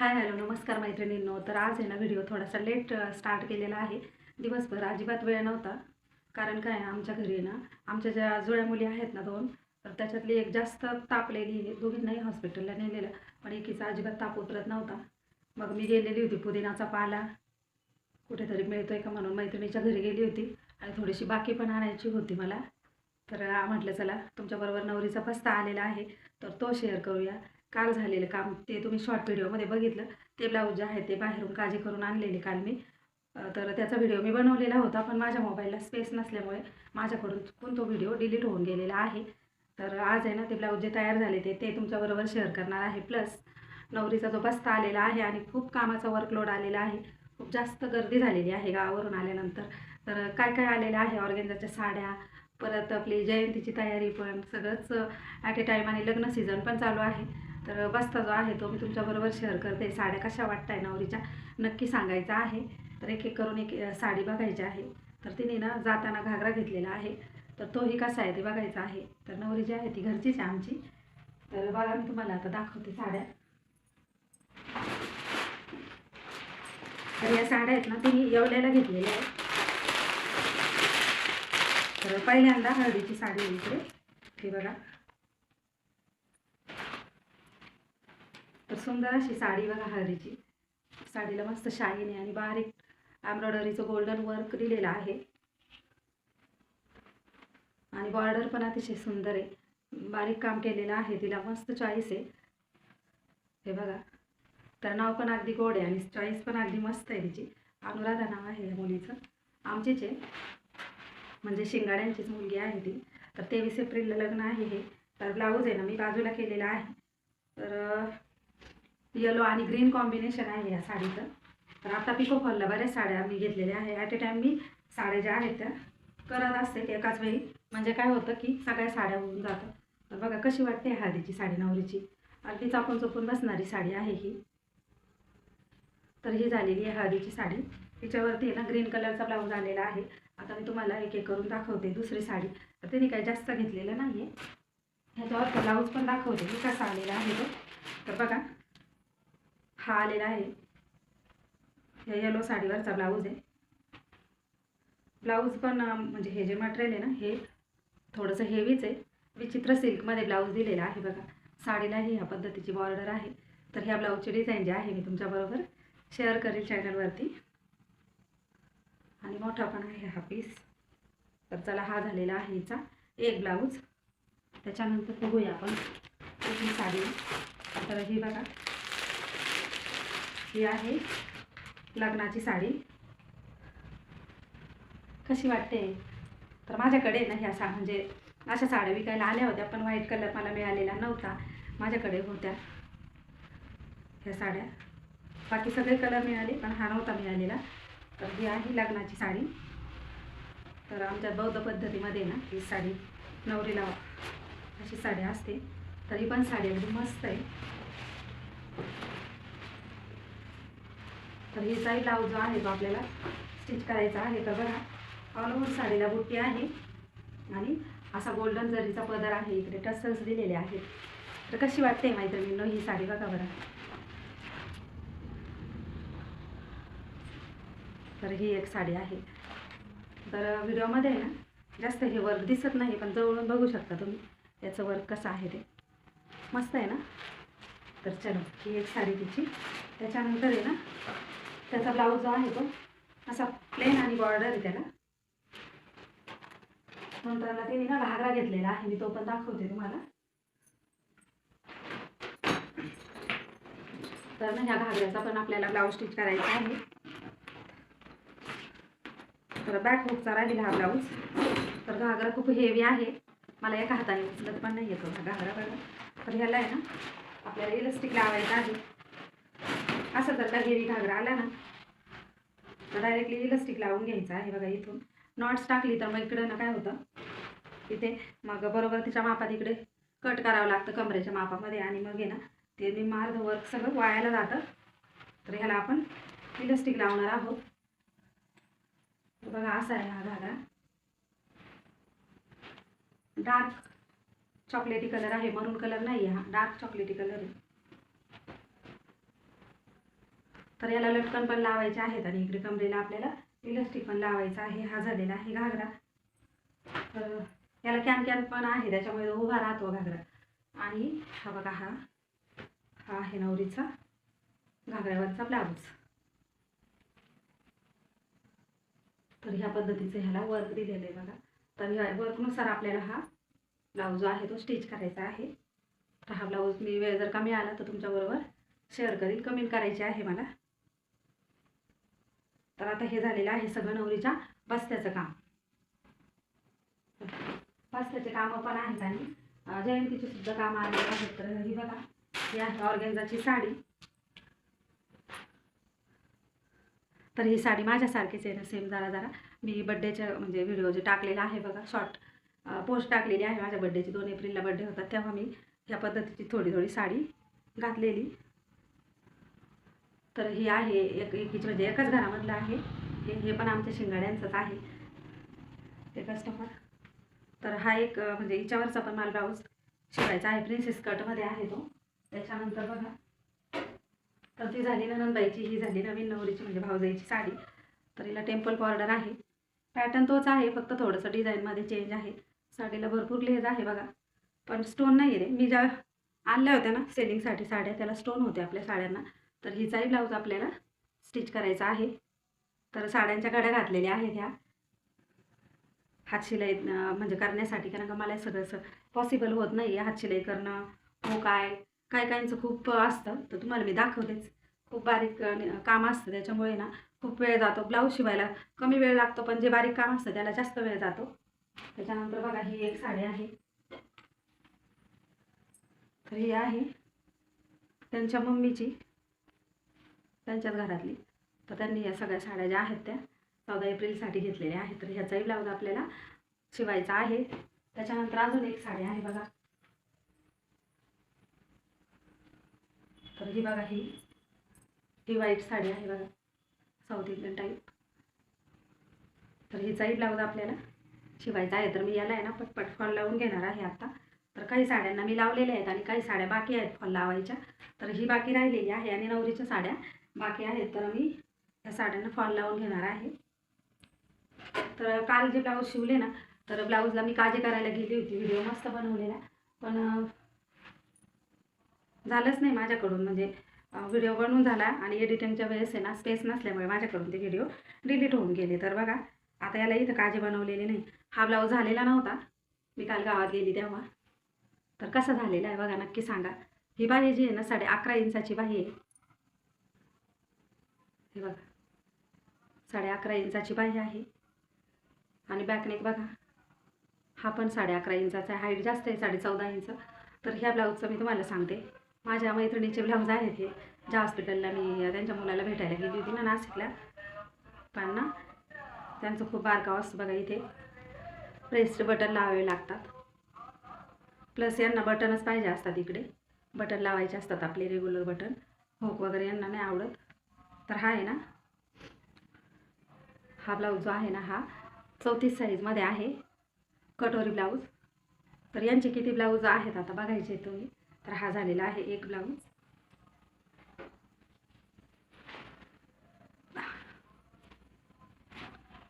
Hi hello नमस्कार मैत्रिणींनो. तर आज आहे ना व्हिडिओ थोडासा लेट स्टार्ट केलेला आहे. दिवसभर अजिबात वेळ नव्हता. कारण काय आमच्या घरी आहे ना आमच्या ज्या जुळ्या मुली आहेत ना दोन तर त्याच्यातली एक जास्त तापलेली आहे दोघींनाही हॉस्पिटलला नेलेलं. पण एकीचा अजिबात ताप उतरत नव्हता. मग मी गेलेली होती पुदिनाचा पाला. कुठेतरी मिळतो आहे का म्हणून मैत्रिणीच्या घरी गेली होती. आणि थोडीशी बाकी पण आणायची होती मला. तर म्हटलं चला तुमच्याबरोबर नवरीचा पस्ता आलेला आहे. तर तो शेअर करूया. काल झालेलं काम ते तुम्ही शॉर्ट व्हिडिओमध्ये बघितलं. ते ब्लाऊज जे आहे ते बाहेरून काळजी करून आणलेले काल मी. तर त्याचा व्हिडिओ मी बनवलेला होता पण माझ्या मोबाईलला स्पेस नसल्यामुळे माझ्याकडून चुकून तो व्हिडिओ डिलीट होऊन गेलेला आहे. तर आज आहे ना ते ब्लाऊज जे तयार झाले ते ते तुमच्याबरोबर शेअर करणार आहे. प्लस नवरीचा जो बस्ता आलेला आहे आणि खूप कामाचा वर्कलोड आलेला आहे. खूप जास्त गर्दी झालेली आहे गावावरून आल्यानंतर. तर काय काय आलेलं आहे? ऑर्गेंजाच्या साड्या परत आपली जयंतीची तयारी पण सगळंच ॲट ए टाईम आणि लग्न सीझन पण चालू आहे. तर बस्ता जो आहे तो मी तुमच्याबरोबर शेअर करते. साड्या कशा वाटताय नवरीच्या? नक्की सांगायचा आहे. तर एक एक करून एक साडी बघायची आहे. तर तिने ना जाताना घागरा घेतलेला आहे. तर तोही कसा आहे ते बघायचा आहे. तर नवरी जी आहे ती घरचीच आहे आमची. तर बघा मी तुम्हाला आता दाखवते साड्या. तर या साड्या आहेत ना तिने येवल्याला घेतलेल्या आहेत. तर पहिल्यांदा हळदीची साडी इकडे. हे बघा. तर सुंदर अशी साडी बघा हळदीची. साडीला मस्त शाईन आहे आणि बारीक एम्ब्रॉयडरीचं गोल्डन वर्क दिलेलं आहे. आणि बॉर्डर पण अतिशय सुंदर आहे. बारीक काम केलेलं आहे. तिला मस्त चॉईस आहे. हे बघा. तर नाव पण अगदी गोड आहे आणि चॉईस पण अगदी मस्त आहे तिची. अनुराधा नाव आहे या मुलीचं. आमचीच आहे. म्हणजे शिंगाड्यांचीच मुलगी आहे ती. तर तेवीस एप्रिलला लग्न आहे हे. तर ब्लाऊज आहे ना मी बाजूला केलेला आहे. तर येलो आणि ग्रीन कॉम्बिनेशन आहे या साडीचं. तर आता पिको फॉलला बऱ्याच साड्या मी घेतलेल्या आहे. ॲट ए टाईम मी साड्या ज्या आहेत त्या करत असते एकाच वेळी. म्हणजे काय होतं की सगळ्या साड्या होऊन जातात तर बघा कशी वाटते हळदीची साडी नवरीची. अगदी चापून चोपून बसणारी साडी आहे ही. तर ही झालेली आहे हळदीची साडी. तिच्यावरती आहे ना ग्रीन कलरचा ब्लाऊज आलेला आहे. आता मी तुम्हाला एक एक करून दाखवते दुसरी साडी. तर तिने काही जास्त घेतलेलं नाही आहे ह्याच्यावर ब्लाऊज पण दाखवते. मी कसा आलेला आहे तो. तर बघा. हा आलेला आहे. हे येलो साडीवरचा ब्लाऊज आहे. ब्लाऊज पण म्हणजे हे जे मटेरियल आहे ना हे थोडंसं हेवीच आहे. विचित्र सिल्कमध्ये ब्लाऊज दिलेला आहे बघा. साडीलाही ह्या पद्धतीची बॉर्डर आहे. तर ह्या ब्लाऊजची डिझाईन जी आहे मी तुमच्याबरोबर शेअर करेल चॅनलवरती आणि मोठा पण आहे हा पीस तर चला हा झालेला आहे हिचा एक ब्लाऊज त्याच्यानंतर बघूया आपण कुठली साडी तर ही बघा. ही आहे लग्नाची साडी. कशी वाटते? तर माझ्याकडे ना ह्या सा म्हणजे अशा साड्या विकायला आल्या होत्या पण व्हाईट कलर मला मिळालेला नव्हता माझ्याकडे होत्या ह्या साड्या. बाकी सगळे कलर मिळाले पण हा नव्हता मिळालेला. तर ही आहे लग्नाची साडी. तर आमच्या बौद्ध पद्धतीमध्ये ना ही साडी नवरीला अशी साडी असते. तरी पण साडी अगदी मस्त आहे. तर हिचाही ब्लाऊज जो आहे तो आपल्याला स्टिच करायचा आहे. तर बघा ऑल ओव्हर साडीला बुट्टी आहे. आणि असा गोल्डन जरीचा पदर आहे. इकडे टसल्स दिलेले आहेत. तर कशी वाटते मैत्रिणींनो ही साडी बघा बरं. तर ही एक साडी आहे. तर व्हिडिओमध्ये आहे ना जास्त हे वर्क दिसत नाही पण जवळून बघू शकता तुम्ही याचं वर्क कसं आहे ते. मस्त आहे ना? तर चलो ही एक साडी तिची. त्याच्यानंतर आहे ना त्याचा ब्लाऊज जो आहे तो. असा प्लेन आणि बॉर्डर आहे त्याला. नंतरला तिने ना घागरा घेतलेला आहे. मी तो पण दाखवते तुम्हाला. तर ना ह्या घागऱ्याचा पण आपल्याला ब्लाऊज स्टिच करायचा आहे. तर बॅक हुकचा राहिलेला हा ब्लाऊज तर घागरा खूप हेवी आहे. मला एका हाताने उचलत पण नाही येतो हा घागरा बघा. तर ह्याला आहे ना आपल्याला इलस्टिक लावायचं आहे. असं जर का हेवी घागरा आला ना. तर डायरेक्टली इलास्टिक लावून घ्यायचा आहे बघा इथून. नॉट्स टाकली तर मग इकडं ना काय होतं? तिथे मग बरोबर तिच्या मापात इकडे कट करावं लागतं कमरेच्या मापामध्ये आणि मग आहे ना ते मी मार्ध वर्क सगळं वायाला जातं. तर ह्याला आपण इलास्टिक लावणार आहोत. बघा असा आहे हा घागरा. डार्क चॉकलेटी कलर आहे मरून कलर नाही हा. डार्क चॉकलेटी कलर आहे. तर याला लटकन पण लावायचे आहेत आणि इकडे कमरेला आपल्याला इलास्टिक पण लावायचा आहे. हा झालेला आहे घागरा. तर याला कॅन कॅन पण आहे. त्याच्यामुळे उभा राहतो घागरा. आणि हा बघा हा हा आहे नवरीचा घागऱ्यावरचा ब्लाऊज तर ह्या पद्धतीचं ह्याला वर्क दिलेलं आहे बघा. तर ह्या वर्कनुसार आपल्याला हा ब्लाऊज जो आहे तो स्टिच करायचा आहे. तर हा ब्लाऊज मी वेळ जर का मिळाला तर तुमच्याबरोबर शेअर करीन. कमेंट करायची आहे मला. तर आता हे झालेलं आहे सगळं नवरीच्या बस्त्याचं काम. बस्त्याचे कामं पण आहेत आणि जयंतीचे सुद्धा कामं आलेले आहेत. तर ही बघा ही आहे ऑर्गेन्झाची साडी. तर ही साडी माझ्यासारखीच आहे ना सेम जरा जरा. मी बड्डेच्या म्हणजे व्हिडिओ जे टाकलेला आहे बघा शॉर्ट पोस्ट टाकलेली आहे. माझ्या बड्डेची दोन एप्रिलला बड्डे होता तेव्हा मी ह्या पद्धतीची थोडी थोडी साडी घातलेली. तर हे आहे एक एकीच म्हणजे एकच घरामधलं आहे. हे हे पण आमच्या शिंगाड्यांचंच आहे. ते कस्टमर तर हा एक म्हणजे हिच्यावरचा पण मला ब्लाऊज शिवायचा आहे. प्रिन्सेस कटमध्ये आहे तो. त्याच्यानंतर बघा. तर ती झाली ननंदबाईची ही झाली नवीन नवरीची म्हणजे भाऊजाईची साडी. तर हिला टेम्पल बॉर्डर आहे. पॅटर्न तोच आहे फक्त थोडंसं डिझाईनमध्ये चेंज आहे. साडीला भरपूर लेज आहे बघा. पण स्टोन नाही आहे रे. मी ज्या आणल्या होत्या ना सेलिंगसाठी साड्या त्याला स्टोन होते आपल्या साड्यांना. तर हिचाही ब्लाऊज आपल्याला स्टिच करायचा आहे. तर साड्यांच्या कड्या घातलेल्या आहेत ह्या. हातशिलाई शिलाई म्हणजे करण्यासाठी कारण का मला हे सगळं पॉसिबल होत नाही आहे हातशिलाई करणं हो काय काय काहींचं खूप असतं तर तुम्हाला मी दाखवतेच. खूप बारीक काम असतं त्याच्यामुळे ना खूप वेळ जातो. ब्लाऊज शिवायला कमी वेळ लागतो पण जे बारीक काम असतं त्याला जास्त वेळ जातो. त्याच्यानंतर बघा ही एक साडी आहे. तर ही आहे त्यांच्या मम्मीची. त्यांच्याच घरातली. तर त्यांनी या सगळ्या साड्या ज्या आहेत त्या चौदा एप्रिलसाठी घेतलेल्या आहेत. तर ह्याचाही ब्लाऊज आपल्याला शिवायचा आहे. त्याच्यानंतर अजून एक साडी आहे बघा. तर ही बघा ही ही व्हाईट साडी आहे बघा. साऊथ इंडियन टाईप तर हिचाही ब्लाऊज आपल्याला शिवायचा आहे. तर मी याला आहे ना पटपट फॉल लावून घेणार आहे आत्ता तर काही साड्यांना मी लावलेल्या आहेत आणि काही साड्या बाकी आहेत फॉल लावायच्या. तर ही बाकी राहिलेली आहे आणि नवरीच्या साड्या बाकी आहेत. तर मी या साड्यांना फॉल लावून घेणार आहे. तर काल जे ब्लाऊज शिवले ना तर ब्लाऊजला मी काळजी करायला गेली होती. व्हिडिओ मस्त बनवलेला. पण झालंच नाही माझ्याकडून. म्हणजे व्हिडिओ बनवून झाला आणि एडिटिंगच्या वेळेस आहे ना स्पेस नसल्यामुळे माझ्याकडून ते व्हिडिओ डिलीट होऊन गेले. तर बघा आता याला इथं काळजी बनवलेली नाही. हा ब्लाऊज झालेला नव्हता. मी काल गावात गेली तेव्हा. तर कसा झालेला आहे बघा नक्की सांगा. ही बाही जी आहे ना साडे अकरा इंचाची बाही आहे. हे बघा. साडे अकरा इंचाची बाही आहे. आणि बॅकनेक बघा. हा पण साडे अकरा इंचाचा आहे. हाईट जास्त आहे साडे चौदा इंच. तर ह्या ब्लाऊजचं मी तुम्हाला सांगते. माझ्या मैत्रिणीचे ब्लाऊज आहेत हे. ज्या हॉस्पिटलला मी त्यांच्या मुलाला भेटायला गेली होती ना नाशिकला. पण ना त्यांचं खूप बारकाव असतं बघा इथे. प्रेस्ड बटन लावावे लागतात. प्लस यांना बटनच पाहिजे असतात इकडे. बटन लावायचे असतात आपले रेग्युलर बटन होक वगैरे यांना नाही आवडत. तर हा आहे ना. हा ब्लाऊज जो आहे ना हा चौतीस साईजमध्ये आहे. कटोरी ब्लाऊज तर यांचे किती ब्लाऊज आहेत आता बघायचे तुम्ही. तर हा झालेला आहे एक ब्लाऊज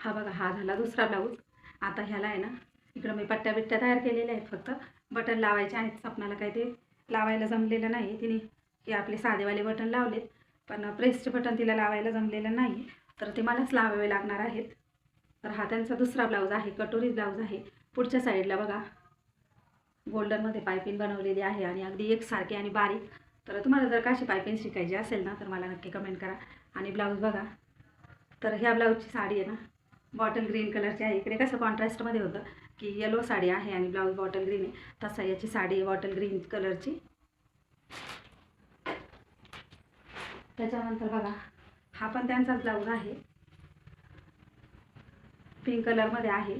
हा बघा हा झाला दुसरा ब्लाऊज आता ह्याला आहे ना इकडं मी पट्ट्या बिट्ट्या तयार केलेल्या आहेत फक्त. बटन लावायचे आहेत. स्वप्नाला काही ते लावायला जमलेलं नाही. तिने हे आपले साधेवाले बटन लावलेत. पण प्रेसचे बटन तिला लावायला जमलेलं नाही तर ते मलाच लावावे लागणार आहेत. तर हा त्यांचा दुसरा ब्लाऊज आहे कटोरी ब्लाऊज आहे. पुढच्या साईडला बघा. गोल्डनमध्ये पायपिंग बनवलेली आहे आणि अगदी एकसारखी आणि बारीक. तर तुम्हाला जर काशी पायपिंग शिकायची असेल ना तर मला नक्की कमेंट करा. आणि ब्लाऊज बघा. तर ह्या ब्लाऊजची साडी आहे ना बॉटल ग्रीन कलरची आहे. इकडे कसं कॉन्ट्रास्टमध्ये होतं की येलो साडी आहे आणि ब्लाऊज बॉटल ग्रीन आहे. तसं याची साडी आहे बॉटल ग्रीन कलरची त्याच्यानंतर बघा हा पण त्यांचाच ब्लाऊज आहे. पिंक कलरमध्ये आहे.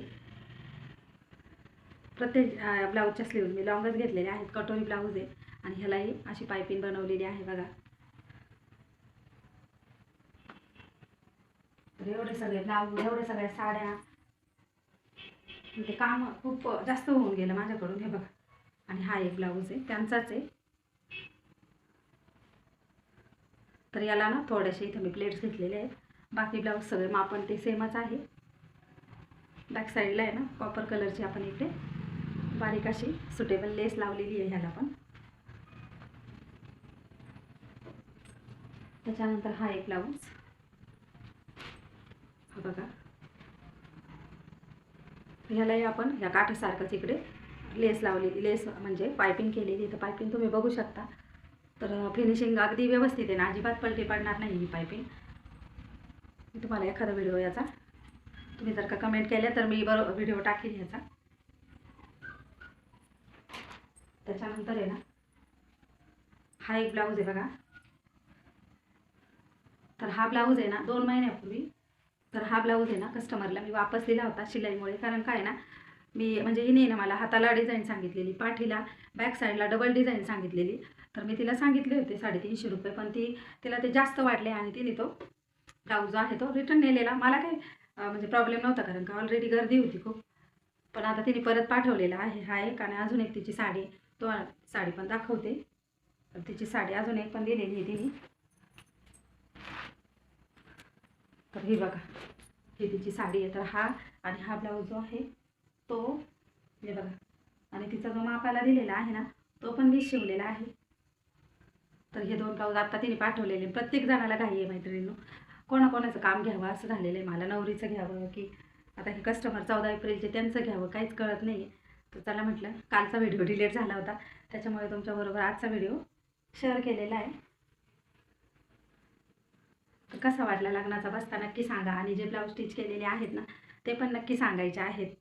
प्रत्येक ब्लाऊजच्या स्लीव्ज मी लॉंगच घेतलेले आहेत कटोरी ब्लाऊज आहे. आणि ह्यालाही अशी पायपिंग बनवलेली आहे बघा. तर एवढे सगळे ब्लाऊज एवढे सगळ्या साड्या. ते काम खूप जास्त होऊन गेलं माझ्याकडून हे बघा. आणि हा एक ब्लाऊज आहे त्यांचाच आहे. तर याला ना थोडेसे इथे मी प्लेट्स घेतलेले आहेत. बाकी ब्लाऊज सगळे मापन ते सेमच आहे. बॅक साईडला आहे ना कॉपर कलरची आपण इकडे बारीक अशी सुटेबल लेस लावलेली आहे ह्याला पण. त्याच्यानंतर हा एक ब्लाऊज हा बघा. ह्यालाही आपण ह्या काठासारखंच इकडे लेस लावलेली लेस म्हणजे पायपिंग केलेली तर पायपिंग तुम्ही बघू शकता. तर फिनिशिंग अगदी व्यवस्थित आहे ना. अजिबात पलटी पडणार नाही ही पायपिंग मी तुम्हाला एखादा व्हिडिओ याचा. तुम्ही जर का कमेंट केल्या तर मी बरो व्हिडिओ टाकेल याचा. त्याच्यानंतर आहे ना हा एक ब्लाऊज आहे बघा. तर हा ब्लाऊज आहे ना दोन महिन्यापूर्वी तर हा ब्लाऊज आहे ना कस्टमरला मी वापस दिला होता शिलाईमुळे. कारण काय ना मी म्हणजे हिने ना मला हाताला डिझाईन सांगितलेली पाठीला बॅक साईडला डबल डिझाईन सांगितलेली. तर मी तिला सांगितले होते साडेतीनशे रुपये पण ती तिला ते जास्त वाटले आणि तिने तो ब्लाऊज जो आहे तो रिटर्न नेलेला. मला काही म्हणजे प्रॉब्लेम नव्हता कारण का ऑलरेडी गर्दी होती खूप. पण आता तिने परत पाठवलेला आहे हा एक आणि अजून एक तिची साडी तो साडी पण दाखवते. तर तिची साडी अजून एक पण दिलेली आहे तिने. तर ही बघा ही तिची साडी आहे. तर हा आणि हा ब्लाऊज जो आहे तो हे बघा आणि तिचा जो मापाला दिलेला आहे ना तो पण मी शिवलेला आहे. तर हे दोन ब्लाऊज आत्ता तिने पाठवलेले. प्रत्येक जणाला घाई आहे मैत्रिणीनं. कोणाकोणाचं काम घ्यावं असं झालेलं आहे. मला नवरीचं घ्यावं की आता हे कस्टमर चौदा एप्रिलचे त्यांचं घ्यावं काहीच कळत नाही तर चला म्हटलं कालचा व्हिडिओ डिलीट झाला होता. त्याच्यामुळे तुमच्याबरोबर आजचा व्हिडिओ शेअर केलेला आहे. तर कसा वाटला लग्नाचा? बसता नक्की सांगा. आणि जे ब्लाऊज स्टिच केलेले आहेत ना ते पण नक्की सांगायचे आहेत.